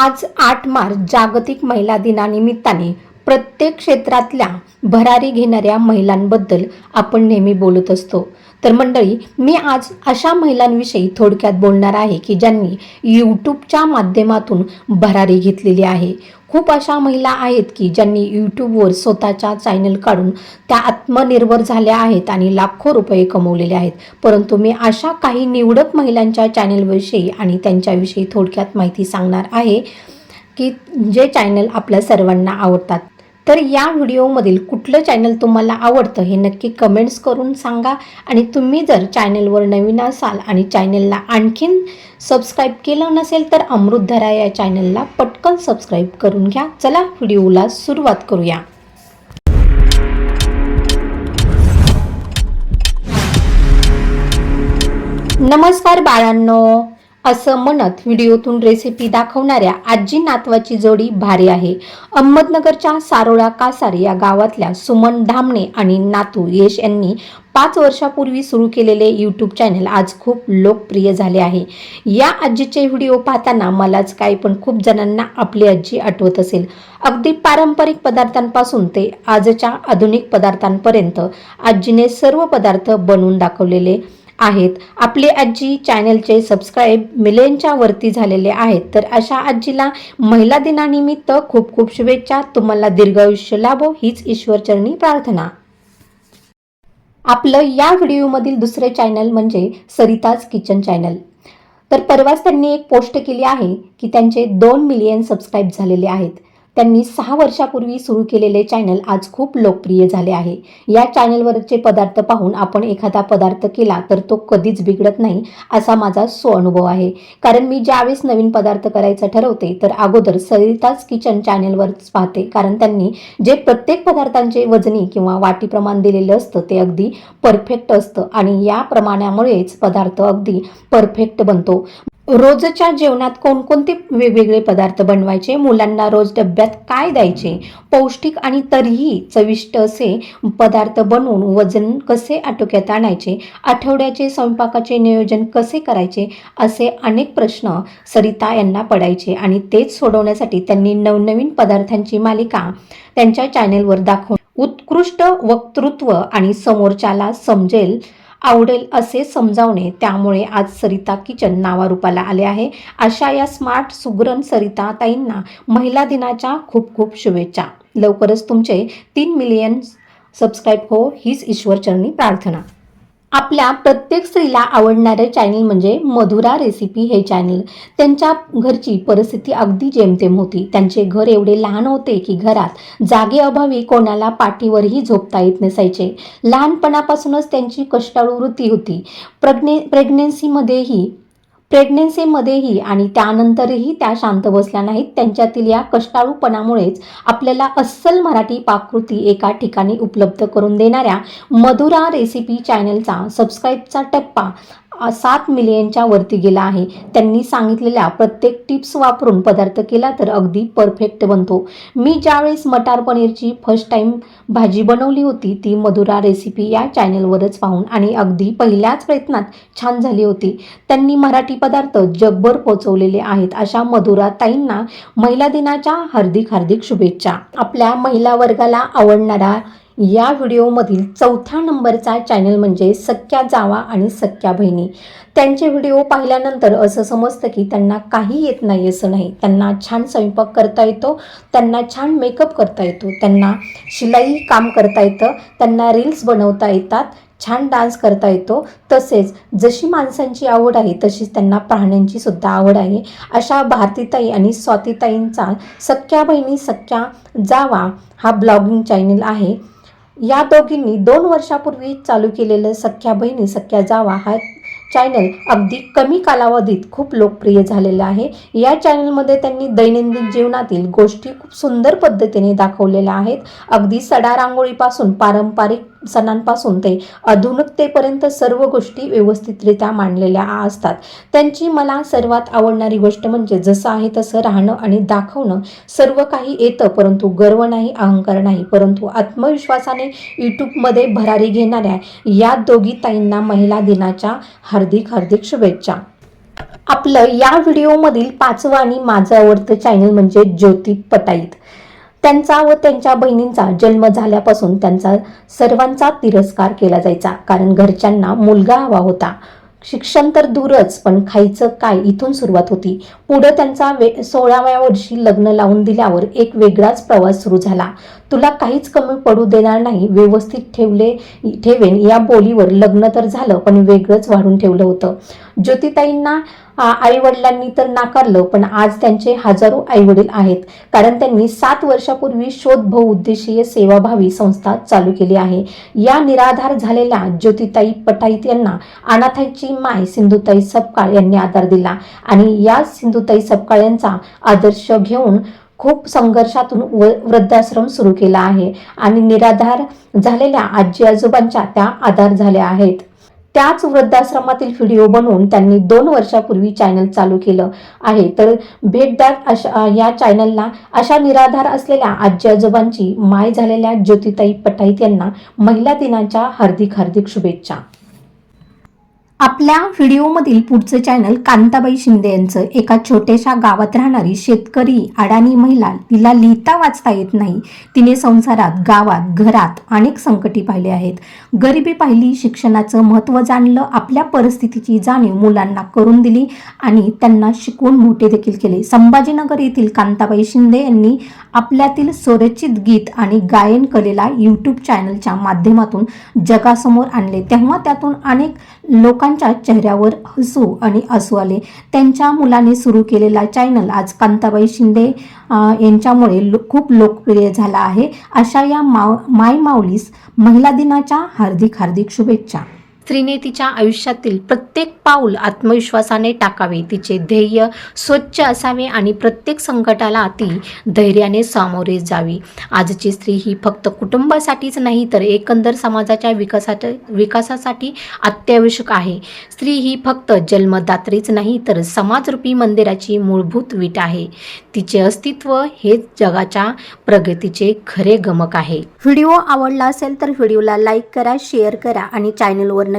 आज आठ मार्च जागतिक महिला दिनानिमित्ताने प्रत्येक क्षेत्रातल्या भरारी घेणाऱ्या महिलांबद्दल आपण नेहमी बोलत असतो. तर मंडळी मी आज अशा महिलांविषयी थोडक्यात बोलणार आहे की ज्यांनी यूट्यूबच्या माध्यमातून भरारी घेतलेली आहे. खूप अशा महिला आहेत की ज्यांनी यूट्यूबवर स्वतःच्या चॅनल काढून त्या आत्मनिर्भर झाल्या आहेत आणि लाखो रुपये कमवलेले आहेत. परंतु मी अशा काही निवडक महिलांच्या चॅनलविषयी आणि त्यांच्याविषयी थोडक्यात माहिती सांगणार आहे की जे चॅनल आपल्या सर्वांना आवडतात. तर या व्हिडिओमधील कुठलं चॅनल तुम्हाला आवडतं हे नक्की कमेंट्स करून सांगा. आणि तुम्ही जर चॅनलवर नवीन असाल आणि चॅनलला आणखीन सबस्क्राईब केलं नसेल तर अमृतधरा या चॅनलला पटकन सबस्क्राईब करून घ्या. चला व्हिडिओला सुरुवात करूया. नमस्कार बाळांनो. असं म्हणत व्हिडिओतून रेसिपी दाखवणाऱ्या आजी नातवाची जोडी भारी आहे. अहमदनगरच्या सारोळा कासार या गावातल्या सुमन धामणे आणि नातू यश यांनी पाच वर्षापूर्वी सुरू केलेले यूट्यूब चॅनल आज खूप लोकप्रिय झाले आहे. या आजीचे व्हिडिओ पाहताना मलाच काय पण खूप जणांना आपली आजी आठवत असेल. अगदी पारंपरिक पदार्थांपासून ते आजच्या आधुनिक पदार्थांपर्यंत आजीने सर्व पदार्थ बनवून दाखवलेले. आहेत. आपली आजी चॅनलचे सबस्क्राईब मिलियनच्या वरती झालेले आहेत. तर अशा आजीला महिला दिनानिमित्त खूप खूप शुभेच्छा. तुम्हाला दीर्घायुष्य लाभो हीच ईश्वरचरणी प्रार्थना. आपलं या व्हिडिओमधील दुसरे चॅनल म्हणजे सरिताज किचन चॅनल तर परवाच त्यांनी एक पोस्ट केली आहे की त्यांचे दोन मिलियन सबस्क्राईब झालेले आहेत. त्यांनी सहा वर्षापूर्वी सुरू केलेले चॅनल आज खूप लोकप्रिय झाले आहे. या चॅनलवरचे पदार्थ पाहून आपण एखादा पदार्थ केला तर तो कधीच बिघडत नाही असा माझा सो अनुभव आहे. कारण मी ज्यावेळेस नवीन पदार्थ करायचं ठरवते तर अगोदर सरिताज किचन चॅनलवरच पाहते. कारण त्यांनी जे प्रत्येक पदार्थांचे वजनी किंवा वाटी प्रमाण दिलेलं असतं ते अगदी परफेक्ट असतं. आणि या प्रमाणामुळेच पदार्थ अगदी परफेक्ट बनतो. रोजच्या जेवणात कोणकोणते वेगवेगळे पदार्थ बनवायचे? मुलांना रोज डब्यात काय द्यायचे? पौष्टिक आणि तरीही चविष्ट असे पदार्थ बनवून वजन कसे आटोक्यात आणायचे? आठवड्याचे स्वयंपाकाचे नियोजन कसे करायचे? असे अनेक प्रश्न सरिता यांना पडायचे आणि तेच सोडवण्यासाठी त्यांनी नवनवीन पदार्थांची मालिका त्यांच्या चॅनेलवर दाखवून उत्कृष्ट वक्तृत्व आणि समोरच्याला समजेल आवडेल असे समजावणे त्यामुळे आज सरिता किचन नावारूपाला आले आहे. अशा या स्मार्ट सुगरण सरिता ताईंना महिला दिनाच्या खूप खूप शुभेच्छा. लवकरच तुमचे तीन मिलियन सबस्क्राईब हो हीच ईश्वरचरणी प्रार्थना. आपल्या प्रत्येक स्त्रीला आवडणारे चॅनल म्हणजे मधुरा रेसिपी हे चॅनल त्यांच्या घरची परिस्थिती अगदी जेमतेम होती. त्यांचे घर एवढे लहान होते की घरात जागेअभावी कोणाला पाठीवरही झोपता येत नसायचे. लहानपणापासूनच त्यांची कष्टाळू वृत्ती होती. प्रग्ने प्रेग्नेन्सीमध्येही प्रेग्नेन्सीमध्येही आणि त्यानंतरही त्या शांत बसल्या नाहीत. त्यांच्यातील या कष्टाळूपणामुळेच आपल्याला अस्सल मराठी पाककृती एका ठिकाणी उपलब्ध करून देणाऱ्या मधुरा रेसिपी चॅनलचा सबस्क्राईबचा टप्पा सात मिलियनच्या वरती गेला आहे. त्यांनी सांगितलेल्या प्रत्येक टिप्स वापरून पदार्थ केला तर अगदी परफेक्ट बनतो. मी ज्यावेळेस मटार पनीरची फर्स्ट टाईम भाजी बनवली होती ती मधुरा रेसिपी या चॅनलवरच पाहून आणि अगदी पहिल्याच प्रयत्नात छान झाली होती. त्यांनी मराठी पदार्थ जगभर पोचवलेले आहेत अशा मधुरा ताईंना महिला दिनाच्या हार्दिक हार्दिक शुभेच्छा. आपल्या महिला वर्गाला आवडणारा या व्हिडिओमधील चौथ्या नंबरचा चॅनल म्हणजे सख्या जावा आणि सख्या बहिणी. त्यांचे व्हिडिओ पाहिल्यानंतर असं समजतं की त्यांना काही येत नाही असं नाही. त्यांना छान स्वयंपाक करता येतो त्यांना छान मेकअप करता येतो त्यांना शिलाई काम करता येतं त्यांना रील्स बनवता येतात छान डान्स करता येतो. तसेच जशी माणसांची आवड आहे तशीच त्यांना प्राण्यांची सुद्धा आवड आहे. अशा भारतीताई आणि स्वातीताईंचा सख्या बहिणी सख्या जावा हा ब्लॉगिंग चॅनल आहे. या दोघींनी दोन वर्षापूर्वी चालू केलेलं सख्या बहिणी सख्या जावा हा चॅनल अगदी कमी कालावधीत खूप लोकप्रिय झालेला आहे. या चॅनलमध्ये त्यांनी दैनंदिन जीवनातील गोष्टी खूप सुंदर पद्धतीने दाखवलेल्या आहेत. अगदी सडा रांगोळीपासून पारंपरिक सणांपासून ते आधुनिकतेपर्यंत सर्व गोष्टी व्यवस्थितरित्या मांडलेल्या असतात. त्यांची मला सर्वात आवडणारी गोष्ट म्हणजे जसं आहे तसं राहणं आणि दाखवणं. सर्व काही येतं परंतु गर्व नाही अहंकार नाही परंतु आत्मविश्वासाने यूट्यूबमध्ये भरारी घेणाऱ्या या दोघी ताईंना महिला दिनाच्या हार्दिक हार्दिक शुभेच्छा. आपलं या व्हिडिओमधील पाचवं आणि माझं आवडतं चॅनल म्हणजे ज्योती पटाईत त्यांचा व त्यांच्या बहिणींचा जन्म झाल्यापासून त्यांचा सर्वांचा तिरस्कार केला जायचा. कारण घरच्यांना मुलगा हवा होता. शिक्षण तर दूरच पण खायचं काय इथून सुरुवात होती. पुढं त्यांचा वे सोळाव्या वर्षी लग्न लावून दिल्यावर एक वेगळाच प्रवास सुरू झाला. तुला काहीच कमी पडू देणार नाही व्यवस्थित ठेवले ठेवेन. या बोलीवर लग्न तर झालं पण वेगळंच वाढून ठेवलं होतं. ज्योतिताईंना आई वडिलांनी तर नाकारलं पण आज त्यांचे हजारो आई वडील आहेत. कारण त्यांनी सात वर्षापूर्वी शोध बहुउद्देशीय सेवाभावी संस्था चालू केली आहे. या निराधार झालेल्या ज्योतिताई पटाईत यांना अनाथाईची माय सिंधुताई सपकाळ यांनी आधार दिला आणि या सिंधुताई सपकाळ यांचा आदर्श घेऊन खूप संघर्षातून व वृद्धाश्रम सुरू केला आहे आणि निराधार झालेल्या आजी आजोबांच्या त्या आधार झाल्या आहेत. त्याच वृद्धाश्रमातील व्हिडिओ बनवून त्यांनी दोन वर्षापूर्वी चॅनल चालू केलं आहे. तर भेट द्या अशा या चॅनलला अशा निराधार असलेल्या आजी आजोबांची माय झालेल्या ज्योतिताई पटाईत यांना महिला दिनाच्या हार्दिक हार्दिक शुभेच्छा. आपल्या व्हिडिओमधील पुढचं चॅनल कांताबाई शिंदे यांचं. एका छोट्याशा गावात राहणारी शेतकरी अडाणी महिला तिला लिहिता वाचता येत नाही. तिने संसारात गावात घरात अनेक संकटी पाहिले आहेत. गरिबी पाहिली शिक्षणाचं महत्त्व जाणलं आपल्या परिस्थितीची जाणीव मुलांना करून दिली आणि त्यांना शिकवून मोठे देखील केले. संभाजीनगर येथील कांताबाई शिंदे यांनी आपल्यातील स्वरचित गीत आणि गायन कलेला यूट्यूब चॅनलच्या माध्यमातून जगासमोर आणले. तेव्हा त्यातून अनेक लोकांच्या चेहऱ्यावर हसू आणि असू आले. त्यांच्या मुलाने सुरू केलेला चॅनल आज कांताबाई शिंदे यांच्यामुळे लो खूप लोकप्रिय झाला आहे. अशा या माव माय माऊलीस महिला दिनाच्या हार्दिक हार्दिक शुभेच्छा. स्त्रीने तिच्या आयुष्यातील प्रत्येक पाऊल आत्मविश्वासाने टाकावे. तिचे ध्येय स्वच्छ असावे आणि प्रत्येक संकटाला ती धैर्याने सामोरे जावी. आजची स्त्री ही फक्त कुटुंबासाठीच नाही तर एकंदर समाजाच्या विकासात विकासासाठी अत्यावश्यक आहे. स्त्री ही फक्त जन्मदात्रीच नाही तर समाजरूपी मंदिराची मूलभूत वीट आहे. तिचे अस्तित्व हेच जगाच्या प्रगतीचे खरे गमक आहे. व्हिडिओ आवडला असेल तर व्हिडिओला लाईक करा शेअर करा आणि चॅनलवर